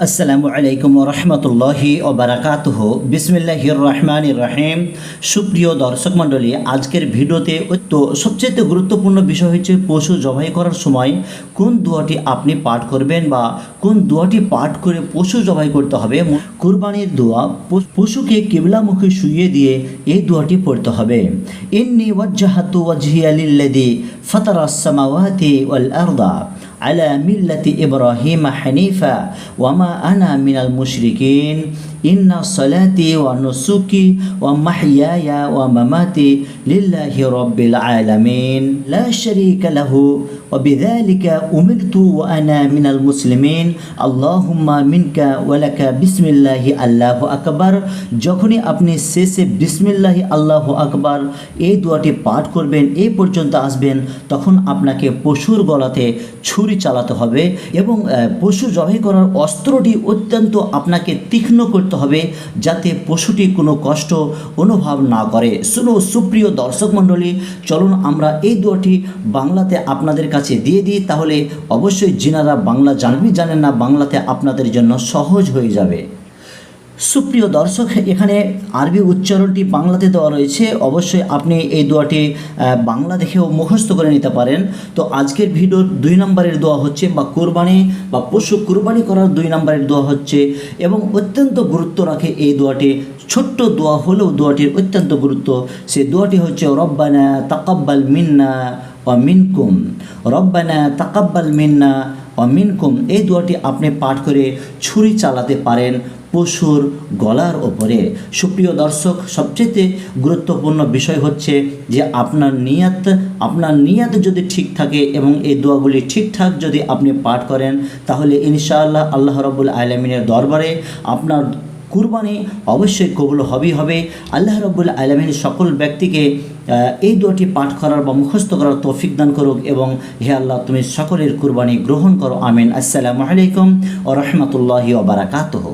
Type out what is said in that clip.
আসসালামু আলাইকুম রহমতুল্লাহি ওবরাকাতুহ বিসমিল্লাহির রহমান রহিম। সুপ্রিয় দর্শক মণ্ডলী, আজকের ভিডিওতে তো সবচেয়ে গুরুত্বপূর্ণ বিষয় হচ্ছে পশু জবাই করার সময় কোন দোয়াটি আপনি পাঠ করবেন বা কোন দোয়াটি পাঠ করে পশু জবাই করতে হবে। কুরবানির দোয়া পশুকে কিবলামুখী শুইয়ে দিয়ে এই দোয়াটি পড়তে হবে। ইন্নি ওয়াজ্জাহাতু ওয়াজহিয়া লিল্লাযী ফাতারাস সামাওয়াতি ওয়াল আরদা। على ملة إبراهيم حنيفا. وما أنا من المشركين ইন্না সলাতি ওয়া নুসুকি ওয়া মাহইয়ায়া ওয়া মামাতি লিল্লাহি রাব্বিল আলামিন। লা শারীকা লাহু ওয়া বিযালিকা উমিরতু ওয়া আনা মিনাল মুসলিমিন। আল্লাহুম্মা মিনকা ওয়া লাকা বিসমিল্লাহি আল্লাহু আকবার। যখনই আপনি শেষে বিসমিল্লাহি আল্লাহ আকবার এই দুয়াটি পাঠ করবেন, এই পর্যন্ত আসবেন, তখন আপনাকে পশুর গলাতে ছুরি চালাতে হবে এবং পশু জবাই করার অস্ত্রটি অত্যন্ত আপনাকে তীক্ষ্ণ করতে হবে যাতে পশুটি কোনো কষ্ট অনুভব না করে। শুনো সুপ্রিয় দর্শক মণ্ডলী, চলুন আমরা এই দুটি বাংলাতে আপনাদের কাছে দিয়ে দিই, তাহলে অবশ্যই যিনারা বাংলা জানবি, জানেন না বাংলাতে আপনাদের জন্য সহজ হয়ে যাবে। সুপ্রিয় দর্শক, এখানে আরবি উচ্চারণটি বাংলাতে দেওয়া রয়েছে। অবশ্যই আপনি এই দোয়াটি বাংলা দেখেও মুখস্থ করে নিতে পারেন। তো আজকের ভিডিওর দুই নম্বরের দোয়া হচ্ছে, বা কোরবানি, বা পশু কোরবানি করার দুই নম্বরের দোয়া হচ্ছে, এবং অত্যন্ত গুরুত্ব রাখে এই দোয়াটি। ছোট্ট দোয়া হলেও দোয়াটির অত্যন্ত গুরুত্ব। সে দোয়াটি হচ্ছে, রব্বানা তাকাব্বাল মিন্না ও মিনকুম। রব্বানা তাকাব্বাল মিন্না ও মিনকুম, এই দোয়াটি আপনি পাঠ করে ছুরি চালাতে পারেন পশুর গলার ওপরে। সুপ্রিয় দর্শক, সবচেয়ে গুরুত্বপূর্ণ বিষয় হচ্ছে যে আপনার নিয়াত আপনার নিয়াত যদি ঠিক থাকে এবং এই দোয়াগুলি ঠিকঠাক যদি আপনি পাঠ করেন, তাহলে ইনশাআল্লাহ আল্লাহ রবুল আলমিনের দরবারে আপনার কুরবানি অবশ্যই কবুল হবেই হবে। আল্লাহ রব্বুল আলমিন সকল ব্যক্তিকে এই দোয়াটি পাঠ করার বা মুখস্থ করার তৌফিক দান করুক এবং হে আল্লাহ, তুমি সকলের কুরবানি গ্রহণ করো। আমিন। আসসালামু আলাইকুম ও রহমতুল্লাহি ওবরাকাতহ